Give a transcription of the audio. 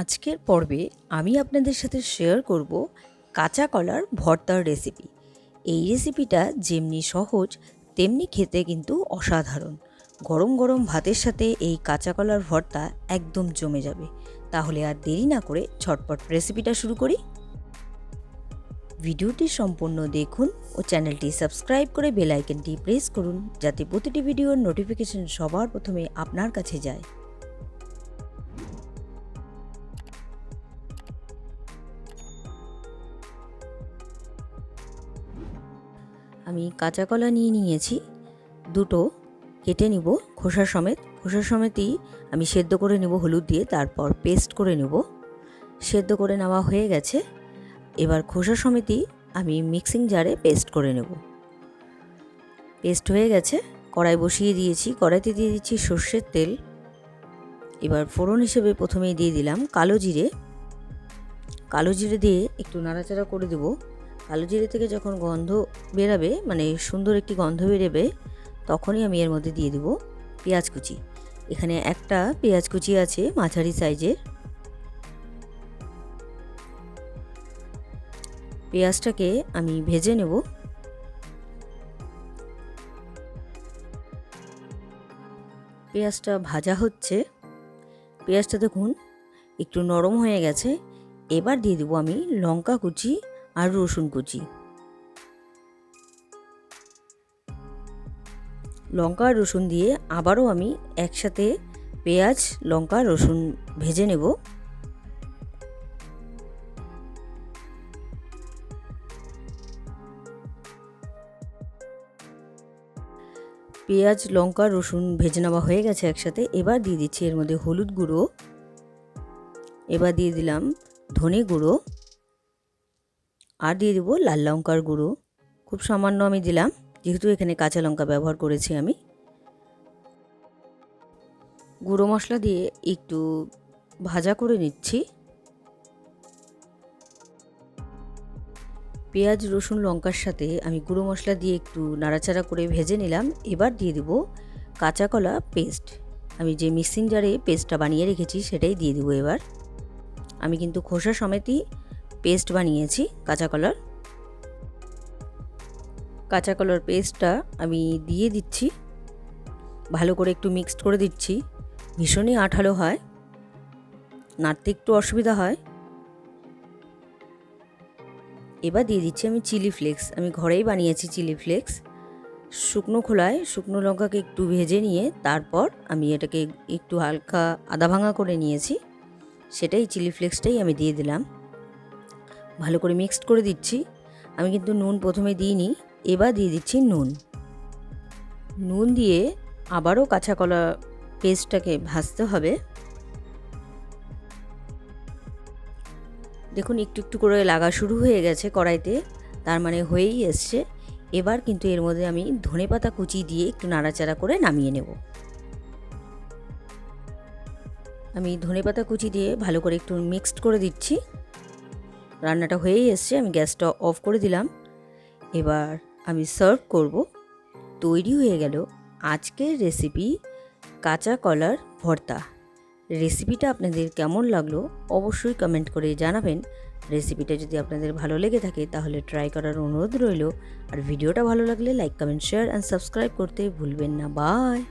আজকের পর্বে আমি আপনাদের সাথে শেয়ার করব কাঁচা কলার ভর্তার রেসিপি এই রেসিপিটা যেমনি সহজ, তেমনি খেতে কিন্তু অসাধারণ। গরম গরম ভাতের সাথে এই কাঁচা কলার ভর্তা একদম জমে যাবে। তাহলে আর দেরি না করে ঝটপট রেসিপিটা শুরু করি। ভিডিওটি সম্পূর্ণ দেখুন ও চ্যানেলটি সাবস্ক্রাইব করে বেল আইকনটি প্রেস করুন, যাতে প্রতিটি ভিডিওর নোটিফিকেশন সবার প্রথমে আপনার কাছে যায়। আমি কাঁচা কলা নিয়ে নিয়েছি। দুটো কেটে নিব, খোসা সমেত। খোসা সমেতই আমি সেদ্ধ করে নেব হলুদ দিয়ে, তারপর পেস্ট করে নেব। সেদ্ধ করে নেওয়া হয়ে গেছে। এবার খোসা সমেতই আমি মিক্সিং জারে পেস্ট করে নেব। পেস্ট হয়ে গেছে। কড়াই বসিয়ে দিয়েছি। কড়াইতে দিয়ে দিচ্ছি সর্ষের তেল। এবার ফোড়ন হিসেবে প্রথমেই দিয়ে দিলাম কালো জিরে। কালো জিরে দিয়ে একটু নাড়াচাড়া করে দেবো। কালো জিরে থেকে যখন গন্ধ বেরাবে মানে সুন্দর একটি গন্ধ বেরোবে, তখনই আমি এর মধ্যে দিয়ে দেবো পেঁয়াজ কুচি। এখানে একটা পেঁয়াজ কুচি আছে মাঝারি সাইজের। পেঁয়াজটাকে আমি ভেজে নেব। পেঁয়াজটা ভাজা হচ্ছে। পেঁয়াজটা দেখুন, একটু নরম হয়ে গেছে। এবার দিয়ে দেবো আমি লঙ্কা কুচি আর রসুন কুচি। লঙ্কা আর রসুন দিয়ে আবারও আমি একসাথে পেঁয়াজ, লঙ্কা, রসুন ভেজে নেব। পেঁয়াজ, লঙ্কা, রসুন ভেজে নেওয়া হয়ে গেছে একসাথে। এবার দিয়ে দিচ্ছি এর মধ্যে হলুদ গুঁড়ো। এবার দিয়ে দিলাম ধনে গুঁড়ো। আর দিয়ে দেবো লাল লঙ্কার গুঁড়ো। খুব সামান্য আমি দিলাম, যেহেতু এখানে কাঁচা লঙ্কা ব্যবহার করেছি আমি। গুঁড়ো মশলা দিয়ে একটু ভাজা করে নিচ্ছি। পেঁয়াজ, রসুন, লঙ্কার সাথে আমি গুঁড়ো মশলা দিয়ে একটু নাড়াচাড়া করে ভেজে নিলাম। এবার দিয়ে দেবো কাঁচা কলা পেস্ট। আমি যে মিক্সিং জারে পেস্টটা বানিয়ে রেখেছি সেটাই দিয়ে দেবো এবার। আমি কিন্তু খোসা সমেতই পেস্ট বানিয়েছি, কাঁচা কলার। কাঁচা কলার পেস্টটা আমি দিয়ে দিচ্ছি। ভালো করে একটু মিক্সড করে দিচ্ছি। ভীষণই আঠালো হয়। নাড়তে একটু অসুবিধা হয়। এবার দিয়ে দিচ্ছি আমি চিলি ফ্লেক্স আমি ঘরেই বানিয়েছি চিলি ফ্লেক্স শুকনো খোলায় শুকনো লঙ্কাকে একটু ভেজে নিয়ে তারপর আমি এটাকে একটু হালকা আদা ভাঙা করে নিয়েছি। সেটাই চিলি ফ্লেক্সটাই আমি দিয়ে দিলাম। ভালো করে মিক্সড করে দিচ্ছি। আমি কিন্তু নুন প্রথমে দিইনি, এবার দিয়ে দিচ্ছি নুন। নুন দিয়ে আবারও কাঁচা কলা পেস্টটাকে ভাজতে হবে। দেখুন, একটু একটু করে লাগা শুরু হয়ে গেছে কড়াইতে, তার মানে হয়েই এসছে। এবার কিন্তু এর মধ্যে আমি ধনে পাতা কুচি দিয়ে একটু নাড়াচাড়া করে নামিয়ে নেব। আমি ধনে পাতা কুচি দিয়ে ভালো করে একটু মিক্সড করে দিচ্ছি। রান্নাটা হয়েই এসছে, আমি গ্যাসটা অফ করে দিলাম। এবার আমি সার্ভ করব। তৈরি হয়ে গেল আজকের রেসিপি কাঁচা কলার ভর্তা। রেসিপিটা আপনাদের কেমন লাগল অবশ্যই কমেন্ট করে জানাবেন। রেসিপিটা যদি আপনাদের ভালো লেগে থাকে তাহলে ট্রাই করার অনুরোধ রইল। আর ভিডিওটা ভালো লাগলে like, comment, share and subscribe করতে ভুলবেন না। বাই!